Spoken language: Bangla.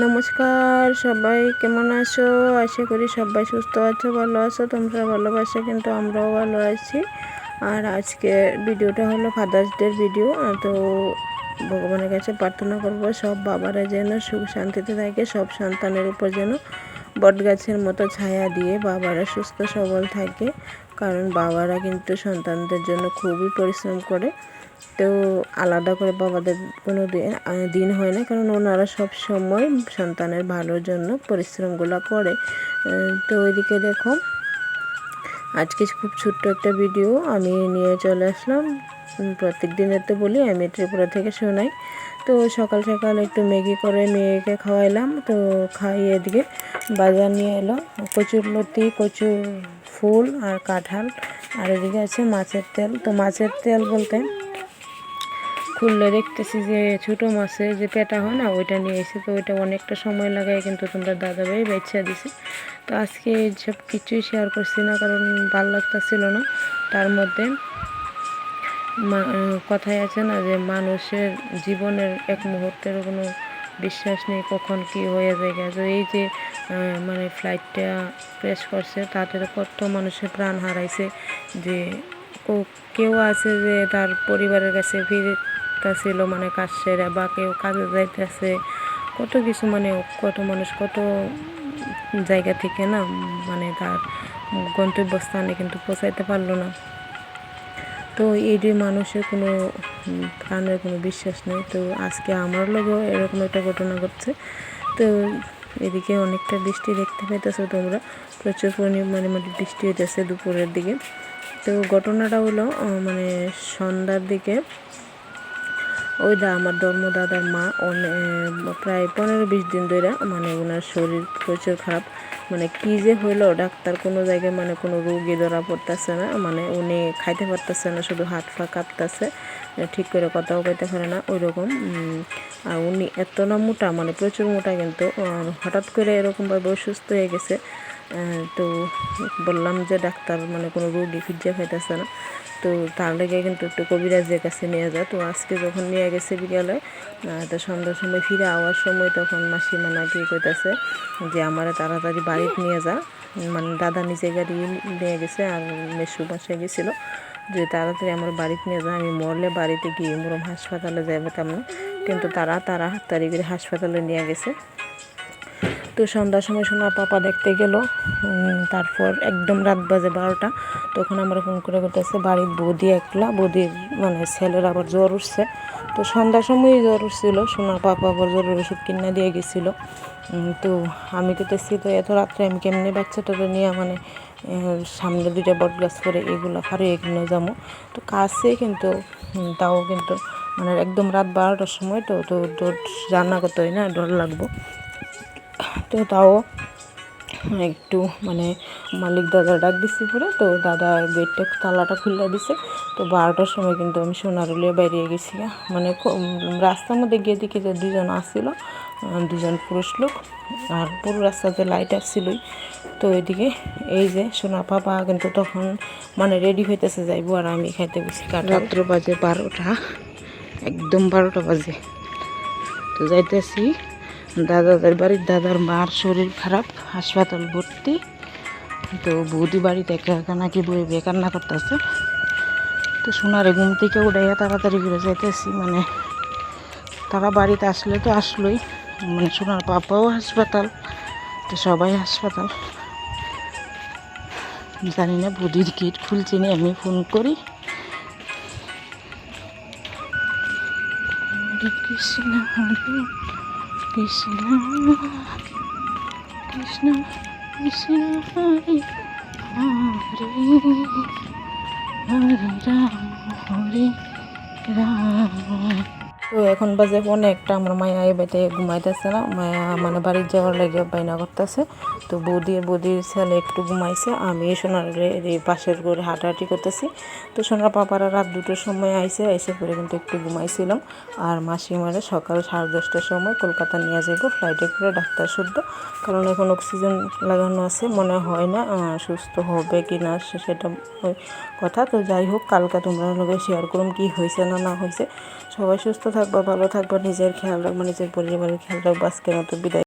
নমস্কার, সবাই কেমন আছো? আশা করি সবাই সুস্থ আছো, ভালো আছো। তোমরা ভালোবাসো, কিন্তু আমরাও ভালো আছি। আর আজকে ভিডিওটা হলো ফাদার্স ডের ভিডিও তো ভগবানের কাছে প্রার্থনা করব, সব বাবারা যেন সুখ শান্তিতে থাকে, সব সন্তানের উপর যেন বটগাছের মতো ছায়া দিয়ে বাবারা সুস্থ সবল থাকে। কারণ বাবারা কিন্তু সন্তানদের জন্য খুবই পরিশ্রম করে। তো আলাদা করে বাবাদের কোনো দিন হয় না। কারণ ওনারা সব সময় সন্তানের ভালোর জন্য পরিশ্রমগুলো করে। তো ওইদিকে দেখো, আজকে খুব ছোট্ট একটা ভিডিও আমি নিয়ে চলে আসলাম। প্রত্যেক দিনের তো বলি, আমি ত্রিপুরা থেকে শোনাই তো সকাল সকাল একটু ম্যাগি করে মেয়েকে খাওয়াইলাম। তো খাইয়ে এদিকে বাজার নিয়ে এলো। কচুর লতি, কচুর ফুল আর কাঁঠাল। আর এদিকে আছে মাছের তেল। তো মাছের তেল বলতে খুললে দেখতেছি যে ছোটো মাছের যে পেটা হয় না, ওইটা নিয়ে এসে তো ওইটা অনেকটা সময় লাগায় কিন্তু তোমরা দাদাভাই বেচা দিছে। তো আজকে সব কিছুই শেয়ার করছি না, কারণ ভালো লাগতেছিল না। তার মধ্যে কথাই আছে না যে মানুষের জীবনের এক মুহূর্তের কোনো বিশ্বাস নেই কখন কি হয়ে যায়। তো এই যে মানে ফ্লাইটটা ক্র্যাশ করছে, তাতে কত মানুষের প্রাণ হারাইছে যে কেউ আছে যে তার পরিবারের কাছে ফিরে ছিল মানে কাজ সেরে বা কেউ কাজে যাইতেছে। কত কিছু মানে কত মানুষ কত জায়গা থেকে না মানে তার গন্তব্যস্থানে কিন্তু পৌঁছাইতে পারল না। তো এই যে মানুষের কোনো প্রাণের কোনো বিশ্বাস নেই। তো আজকে আমার লোকও এরকম একটা ঘটনা ঘটছে। তো এদিকে অনেকটা বৃষ্টি দেখতে পাইতেছো তোমরা। প্রচুর পরিমাণে মানে বৃষ্টি হইতেছে দুপুরের দিকে। তো ঘটনাটা হলো মানে সন্ধ্যার দিকে ওই দা আমার দাদার মা প্রায় পনেরো বিশ দিন ধরে মানে ওনার শরীর প্রচুর খারাপ। মানে কী যে হইল, ডাক্তার কোনো জায়গায় মানে কোনো রোগী ধরা পড়তেছে না। মানে উনি খাইতে পারতেছে না, শুধু হাত ফা কাঁপতেছে। ঠিক করে কথাও কইতে পারে না ওই রকম আর উনি এত না মোটা মানে প্রচুর মোটা কিন্তু। হঠাৎ করে এরকমভাবে অসুস্থ হয়ে গেছে। তো বললাম যে ডাক্তার মানে কোনো রোগী ফিজিয়া খাইতেছে না। তো তার লেগে কিন্তু একটু কবিরাজের কাছে নিয়ে যায়। তো আজকে যখন নিয়ে গেছে বিকালে তো সন্ধ্যার সময় ফিরে আওয়ার সময় তখন মাসি মাসিমা নাকি কইতাছে যে আমার তাড়াতাড়ি বাড়িতে নিয়ে যা। মানে দাদা নিজে গাড়ি নিয়ে গেছে আর মেসু বাসায় গেছিল যে তাড়াতাড়ি আমার বাড়িতে নিয়ে যা। আমি মরলে বাড়িতে গিয়ে মরম হাসপাতালে যাবে তেমন। কিন্তু তারা তারা তারিখের হাসপাতালে নিয়ে গেছে। তো সন্ধ্যার সময় শোনা পাপা দেখতে গেল। তারপর একদম রাত বাজে বারোটা। তখন আমরা ফোন করে করতেছে বাড়ির বৌদি একলা বৌদির মানে ছেলের আবার জ্বর উঠছে। তো সন্ধ্যার সময়ই জ্বর উঠছিল সোনার পাপা আবার জ্বরের ওষুধ কিনা দিয়ে গেছিল। তো আমি কেটেছি তো এত রাত্রে আমি কেমনি বাচ্চাটা নিয়ে মানে সামনে দুইটা বট গাছ করে এগুলো হারিয়ে কিনে যাব? তো কাছে কিন্তু তাও কিন্তু মানে একদম রাত বারোটার সময় তো তো জানা করতে হয় না, ডর লাগবো। তো তাও একটু মানে মালিক দাদা ডাক দিছি পরে, তো দাদা গেটটা তালাটা খুলে দিছে। তো বারোটার সময় কিন্তু আমি সোনারুলিয়া বেরিয়ে গেছি মানে রাস্তার মধ্যে গিয়ে দেখি যে দুজন আসছিল দুজন পুরুষ লোক, আর পুরো রাস্তাতে লাইট আসছিলই। তো এদিকে এই যে সোনা পাপা কিন্তু তখন মানে রেডি হইতেছে যাইবো আর আমি খাইতে গেছি রাত্র বাজে বারোটা, একদম বারোটা বাজে। তো যাইতেছি। দাদাদের বাড়ির দাদার মার শরীর খারাপ, হাসপাতাল ভর্তি। তো বৌদি বাড়িতে একা একা নাকি বই বে কান্না করতেছে। তো সোনারে ঘুম থেকে উঠাইয়া তাড়াতাড়ি করে যাইতেছি মানে তারা বাড়িতে আসলে তো আসলোই মানে সোনার পাপাও হাসপাতাল, তো সবাই হাসপাতাল। জানি না বৌদির কিট খুলছে নি, আমি ফোন করি। Krishna, Krishna, Krishna, Hare Hare, Hare Ram, Hare এখন বাজে অনেকটা, আমার মায়া এই বাড়িতে ঘুমাইতেছে না। মায়া মানে বাড়ির যাওয়ার লাগে বাইনা করতেছে। তো বৌদি, বৌদির ছেলে একটু ঘুমাইছে, আমি সোনার পাশের করে হাঁটাহাঁটি করতেছি। তো সোনার পাপারা রাত দুটোর সময় আইসে আইসে পরে কিন্তু একটু ঘুমাইছিলাম। আর মাসিমারে সকাল সাড়ে দশটার সময় কলকাতা নিয়ে যাব ফ্লাইটে করে ডাক্তার শুদ্ধ। কারণ এখন অক্সিজেন লাগানো আছে, মনে হয় না সুস্থ হবে কি না সেটা কথা। তো যাই হোক, কালকে তোমরা লোকে শেয়ার করুন কি হয়েছে না না হয়েছে সবাই সুস্থ থাকবা, ভালো থাকবা, নিজের খেয়াল রাখবা, নিজের পরিবারের খেয়াল রাখবা। আজকের মতো বিদায়।